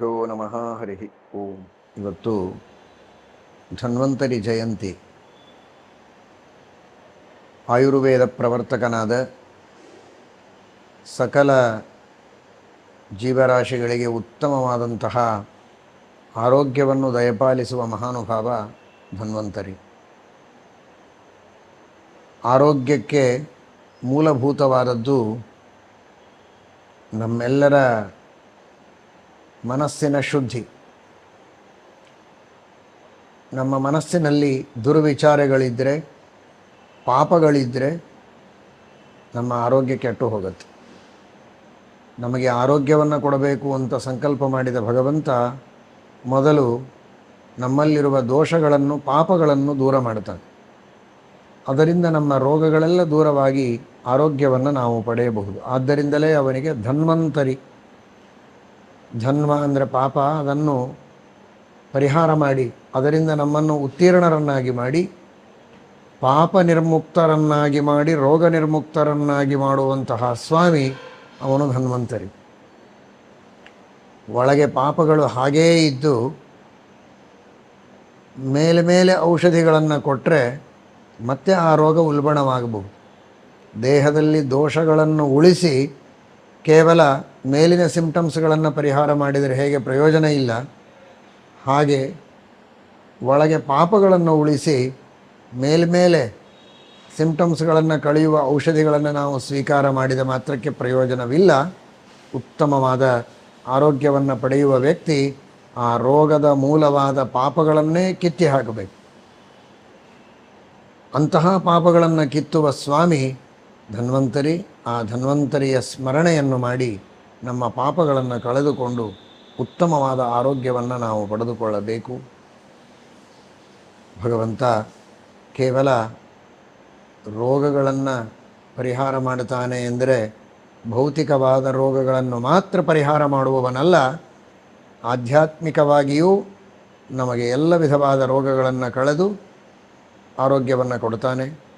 ಶ್ರೀಗುರುಭ್ಯೋ ನಮಃ ಹರಿ ಓಂ. ಇವತ್ತು ಧನ್ವಂತರಿ ಜಯಂತಿ. ಆಯುರ್ವೇದ ಪ್ರವರ್ತಕನಾದ ಸಕಲ ಜೀವರಾಶಿಗಳಿಗೆ ಉತ್ತಮವಾದಂತಹ ಆರೋಗ್ಯವನ್ನು ದಯಪಾಲಿಸುವ ಮಹಾನುಭಾವ ಧನ್ವಂತರಿ. ಆರೋಗ್ಯಕ್ಕೆ ಮೂಲಭೂತವಾದದ್ದು ನಮ್ಮೆಲ್ಲರ ಮನಸ್ಸಿನ ಶುದ್ಧಿ. ನಮ್ಮ ಮನಸ್ಸಿನಲ್ಲಿ ದುರ್ವಿಚಾರಗಳಿದ್ದರೆ ಪಾಪಗಳಿದ್ದರೆ ನಮ್ಮ ಆರೋಗ್ಯ ಕೆಟ್ಟು ಹೋಗುತ್ತೆ. ನಮಗೆ ಆರೋಗ್ಯವನ್ನು ಕೊಡಬೇಕು ಅಂತ ಸಂಕಲ್ಪ ಮಾಡಿದ ಭಗವಂತ ಮೊದಲು ನಮ್ಮಲ್ಲಿರುವ ದೋಷಗಳನ್ನು, ಪಾಪಗಳನ್ನು ದೂರ ಮಾಡ್ತಾನೆ. ಅದರಿಂದ ನಮ್ಮ ರೋಗಗಳೆಲ್ಲ ದೂರವಾಗಿ ಆರೋಗ್ಯವನ್ನು ನಾವು ಪಡೆಯಬಹುದು. ಆದ್ದರಿಂದಲೇ ಅವನಿಗೆ ಧನ್ವಂತರಿ. ಧನ್ವ ಅಂದರೆ ಪಾಪ, ಅದನ್ನು ಪರಿಹಾರ ಮಾಡಿ, ಅದರಿಂದ ನಮ್ಮನ್ನು ಉತ್ತೀರ್ಣರನ್ನಾಗಿ ಮಾಡಿ, ಪಾಪ ನಿರ್ಮುಕ್ತರನ್ನಾಗಿ ಮಾಡಿ, ರೋಗ ನಿರ್ಮುಕ್ತರನ್ನಾಗಿ ಮಾಡುವಂತಹ ಸ್ವಾಮಿ ಅವನು ಧನ್ವಂತರಿ. ಒಳಗೆ ಪಾಪಗಳು ಹಾಗೇ ಇದ್ದು, ಮೇಲೆ ಮೇಲೆ ಔಷಧಿಗಳನ್ನು ಕೊಟ್ಟರೆ ಮತ್ತೆ ಆ ರೋಗ ಉಲ್ಬಣವಾಗಬಹುದು. ದೇಹದಲ್ಲಿ ದೋಷಗಳನ್ನು ಉಳಿಸಿ ಕೇವಲ ಮೇಲಿನ ಸಿಂಪ್ಟಮ್ಸ್ಗಳನ್ನು ಪರಿಹಾರ ಮಾಡಿದರೆ ಹೇಗೆ ಪ್ರಯೋಜನ ಇಲ್ಲ? ಹಾಗೆ ಒಳಗೆ ಪಾಪಗಳನ್ನು ಉಳಿಸಿ ಮೇಲ್ಮೇಲೆ ಸಿಂಪ್ಟಮ್ಸ್ಗಳನ್ನು ಕಳೆಯುವ ಔಷಧಿಗಳನ್ನು ನಾವು ಸ್ವೀಕಾರ ಮಾಡಿದ ಮಾತ್ರಕ್ಕೆ ಪ್ರಯೋಜನವಿಲ್ಲ. ಉತ್ತಮವಾದ ಆರೋಗ್ಯವನ್ನು ಪಡೆಯುವ ವ್ಯಕ್ತಿ ಆ ರೋಗದ ಮೂಲವಾದ ಪಾಪಗಳನ್ನೇ ಕಿತ್ತಿ ಹಾಕಬೇಕು. ಅಂತಹ ಪಾಪಗಳನ್ನು ಕಿತ್ತುವ ಸ್ವಾಮಿ ಧನ್ವಂತರಿ. ಆ ಧನ್ವಂತರಿಯ ಸ್ಮರಣೆಯನ್ನು ಮಾಡಿ ನಮ್ಮ ಪಾಪಗಳನ್ನು ಕಳೆದುಕೊಂಡು ಉತ್ತಮವಾದ ಆರೋಗ್ಯವನ್ನು ನಾವು ಪಡೆದುಕೊಳ್ಳಬೇಕು. ಭಗವಂತ ಕೇವಲ ರೋಗಗಳನ್ನು ಪರಿಹಾರ ಮಾಡುತ್ತಾನೆ ಎಂದರೆ ಭೌತಿಕವಾದ ರೋಗಗಳನ್ನು ಮಾತ್ರ ಪರಿಹಾರ ಮಾಡುವವನಲ್ಲ, ಆಧ್ಯಾತ್ಮಿಕವಾಗಿಯೂ ನಮಗೆ ಎಲ್ಲ ವಿಧವಾದ ರೋಗಗಳನ್ನು ಕಳೆದು ಆರೋಗ್ಯವನ್ನು ಕೊಡ್ತಾನೆ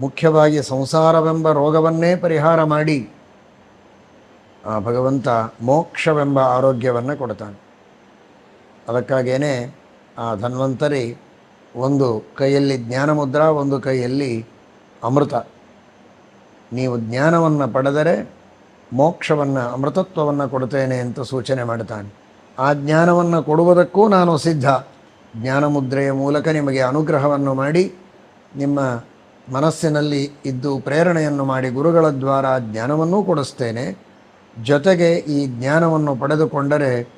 ಮುಖ್ಯವಾಗಿ ಸಂಸಾರವೆಂಬ ರೋಗವನ್ನೇ ಪರಿಹಾರ ಮಾಡಿ, ಆ ಭಗವಂತ ಮೋಕ್ಷವೆಂಬ ಆರೋಗ್ಯವನ್ನು ಕೊಡ್ತಾನೆ. ಅದಕ್ಕಾಗೇನೆ ಆ ಧನ್ವಂತರಿ ಒಂದು ಕೈಯಲ್ಲಿ ಜ್ಞಾನಮುದ್ರ, ಒಂದು ಕೈಯಲ್ಲಿ ಅಮೃತ. ನೀವು ಜ್ಞಾನವನ್ನು ಪಡೆದರೆ ಮೋಕ್ಷವನ್ನು, ಅಮೃತತ್ವವನ್ನು ಕೊಡ್ತೇನೆ ಅಂತ ಸೂಚನೆ ಮಾಡ್ತಾನೆ. ಆ ಜ್ಞಾನವನ್ನು ಕೊಡುವುದಕ್ಕೂ ನಾನು ಸಿದ್ಧ. ಜ್ಞಾನಮುದ್ರೆಯ ಮೂಲಕ ನಿಮಗೆ ಅನುಗ್ರಹವನ್ನು ಮಾಡಿ, ನಿಮ್ಮ ಮನಸ್ಸಿನಲ್ಲಿ ಇದ್ದು ಪ್ರೇರಣೆಯನ್ನು ಮಾಡಿ ಗುರುಗಳ ದ್ವಾರ ಜ್ಞಾನವನ್ನೂ ಕೊಡಿಸ್ತೇನೆ. ಜೊತೆಗೆ ಈ ಜ್ಞಾನವನ್ನು ಪಡೆದುಕೊಂಡರೆ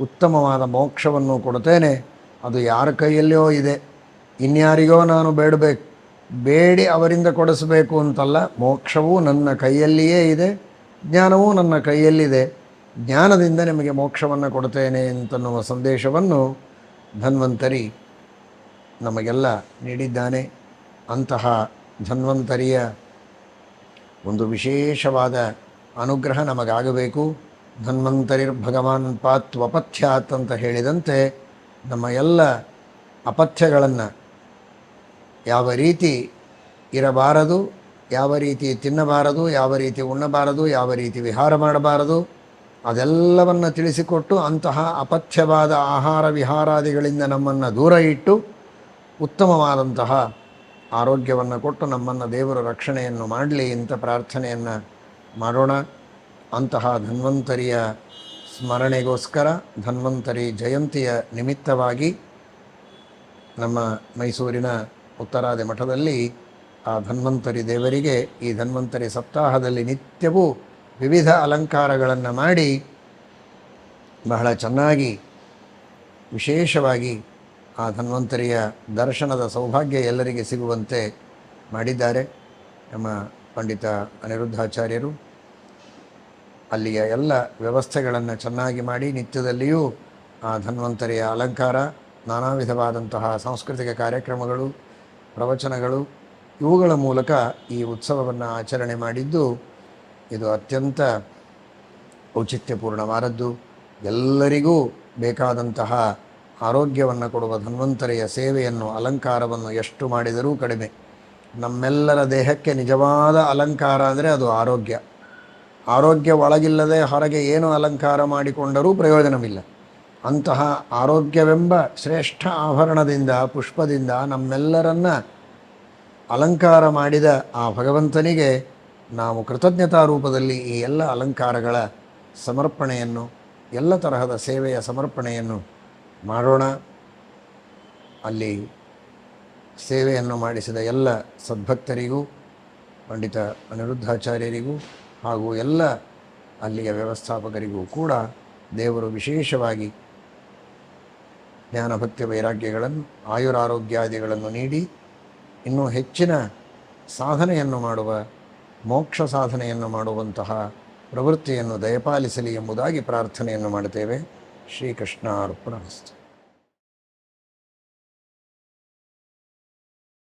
ಉತ್ತಮವಾದ ಮೋಕ್ಷವನ್ನು ಕೊಡುತ್ತೇನೆ. ಅದು ಯಾರ ಕೈಯಲ್ಲಿಯೋ ಇದೆ. ಇನ್ಯಾರಿಗೋ ನಾನು ಬೇಡಬೇಕು. ಬೇಡಿ ಅವರಿಂದ ಕೊಡಿಸಬೇಕು ಅಂತಲ್ಲ, ಮೋಕ್ಷವೂ ನನ್ನ ಕೈಯಲ್ಲಿಯೇ ಇದೆ. ಜ್ಞಾನವೂ ನನ್ನ ಕೈಯಲ್ಲಿದೆ. ಜ್ಞಾನದಿಂದ ನಿಮಗೆ ಮೋಕ್ಷವನ್ನು ಕೊಡುತ್ತೇನೆ ಅಂತನ್ನುವ ಸಂದೇಶವನ್ನು ಧನ್ವಂತರಿ ನಮಗೆಲ್ಲ ನೀಡಿದ್ದಾನೆ. ಅಂತಹ ಧನ್ವಂತರಿಯ ಒಂದು ವಿಶೇಷವಾದ ಅನುಗ್ರಹ ನಮಗಾಗಬೇಕು. ಧನ್ವಂತರಿರ್ ಭಗವಾನ್ ಪಾತ್ವಪಥ್ಯಾತ್ ಅಂತ ಹೇಳಿದಂತೆ ನಮ್ಮ ಎಲ್ಲ ಅಪಥ್ಯಗಳನ್ನು ಯಾವ ರೀತಿ ಇರಬಾರದು, ಯಾವ ರೀತಿ ತಿನ್ನಬಾರದು, ಯಾವ ರೀತಿ ಉಣ್ಣಬಾರದು, ಯಾವ ರೀತಿ ವಿಹಾರ ಮಾಡಬಾರದು, ಅದೆಲ್ಲವನ್ನು ತಿಳಿಸಿಕೊಟ್ಟು ಅಂತಹ ಅಪಥ್ಯವಾದ ಆಹಾರ ವಿಹಾರಾದಿಗಳಿಂದ ನಮ್ಮನ್ನು ದೂರ ಇಟ್ಟು ಉತ್ತಮವಾದಂತಹ ಆರೋಗ್ಯವನ್ನು ಕೊಟ್ಟು ನಮ್ಮನ್ನು ದೇವರ ರಕ್ಷಣೆಯನ್ನು ಮಾಡಲಿ ಇಂಥ ಪ್ರಾರ್ಥನೆಯನ್ನು ಮಾಡೋಣ. ಅಂತಹ ಧನ್ವಂತರಿಯ ಸ್ಮರಣೆಗೋಸ್ಕರ ಧನ್ವಂತರಿ ಜಯಂತಿಯ ನಿಮಿತ್ತವಾಗಿ ನಮ್ಮ ಮೈಸೂರಿನ ಉತ್ತರಾದಿ ಮಠದಲ್ಲಿ ಆ ಧನ್ವಂತರಿ ದೇವರಿಗೆ ಈ ಧನ್ವಂತರಿ ಸಪ್ತಾಹದಲ್ಲಿ ನಿತ್ಯವೂ ವಿವಿಧ ಅಲಂಕಾರಗಳನ್ನು ಮಾಡಿ ಬಹಳ ಚೆನ್ನಾಗಿ, ವಿಶೇಷವಾಗಿ ಆ ಧನ್ವಂತರಿಯ ದರ್ಶನದ ಸೌಭಾಗ್ಯ ಎಲ್ಲರಿಗೆ ಸಿಗುವಂತೆ ಮಾಡಿದ್ದಾರೆ ನಮ್ಮ ಪಂಡಿತ ಅನಿರುದ್ಧಾಚಾರ್ಯರು. ಅಲ್ಲಿಯ ಎಲ್ಲ ವ್ಯವಸ್ಥೆಗಳನ್ನು ಚೆನ್ನಾಗಿ ಮಾಡಿ ನಿತ್ಯದಲ್ಲಿಯೂ ಆ ಧನ್ವಂತರಿಯ ಅಲಂಕಾರ ನಾನಾ ವಿಧವಾದಂತಹ ಸಾಂಸ್ಕೃತಿಕ ಕಾರ್ಯಕ್ರಮಗಳು, ಪ್ರವಚನಗಳು, ಇವುಗಳ ಮೂಲಕ ಈ ಉತ್ಸವವನ್ನು ಆಚರಣೆ ಮಾಡಿದ್ದು ಇದು ಅತ್ಯಂತ ಔಚಿತ್ಯಪೂರ್ಣವಾದದ್ದು. ಎಲ್ಲರಿಗೂ ಬೇಕಾದಂತಹ ಆರೋಗ್ಯವನ್ನು ಕೊಡುವ ಧನ್ವಂತರಿಯ ಸೇವೆಯನ್ನು, ಅಲಂಕಾರವನ್ನು ಎಷ್ಟು ಮಾಡಿದರೂ ಕಡಿಮೆ. ನಮ್ಮೆಲ್ಲರ ದೇಹಕ್ಕೆ ನಿಜವಾದ ಅಲಂಕಾರ ಅಂದರೆ ಅದು ಆರೋಗ್ಯ. ಆರೋಗ್ಯ ಒಳಗಿಲ್ಲದೆ ಹೊರಗೆ ಏನು ಅಲಂಕಾರ ಮಾಡಿಕೊಂಡರೂ ಪ್ರಯೋಜನವಿಲ್ಲ. ಅಂತಹ ಆರೋಗ್ಯವೆಂಬ ಶ್ರೇಷ್ಠ ಆಭರಣದಿಂದ, ಪುಷ್ಪದಿಂದ ನಮ್ಮೆಲ್ಲರನ್ನು ಅಲಂಕಾರ ಮಾಡಿದ ಆ ಭಗವಂತನಿಗೆ ನಾವು ಕೃತಜ್ಞತಾ ರೂಪದಲ್ಲಿ ಈ ಎಲ್ಲ ಅಲಂಕಾರಗಳ ಸಮರ್ಪಣೆಯನ್ನು, ಎಲ್ಲ ತರಹದ ಸೇವೆಯ ಸಮರ್ಪಣೆಯನ್ನು ಮಾಡೋಣ. ಅಲ್ಲಿ ಸೇವೆಯನ್ನು ಮಾಡಿಸಿದ ಎಲ್ಲ ಸದ್ಭಕ್ತರಿಗೂ, ಪಂಡಿತ ಅನಿರುದ್ಧಾಚಾರ್ಯರಿಗೂ ಹಾಗೂ ಎಲ್ಲ ಅಲ್ಲಿಯ ವ್ಯವಸ್ಥಾಪಕರಿಗೂ ಕೂಡ ದೇವರು ವಿಶೇಷವಾಗಿ ಜ್ಞಾನಭಕ್ತಿ ವೈರಾಗ್ಯಗಳನ್ನು, ಆಯುರಾರೋಗ್ಯಾದಿಗಳನ್ನು ನೀಡಿ, ಇನ್ನೂ ಹೆಚ್ಚಿನ ಸಾಧನೆಯನ್ನು ಮಾಡುವ, ಮೋಕ್ಷ ಸಾಧನೆಯನ್ನು ಮಾಡುವಂತಹ ಪ್ರವೃತ್ತಿಯನ್ನು ದಯಪಾಲಿಸಲಿ ಎಂಬುದಾಗಿ ಪ್ರಾರ್ಥನೆಯನ್ನು ಮಾಡುತ್ತೇವೆ. ஸ்ரீகிருஷ்ணார்ப்பணமஸ்து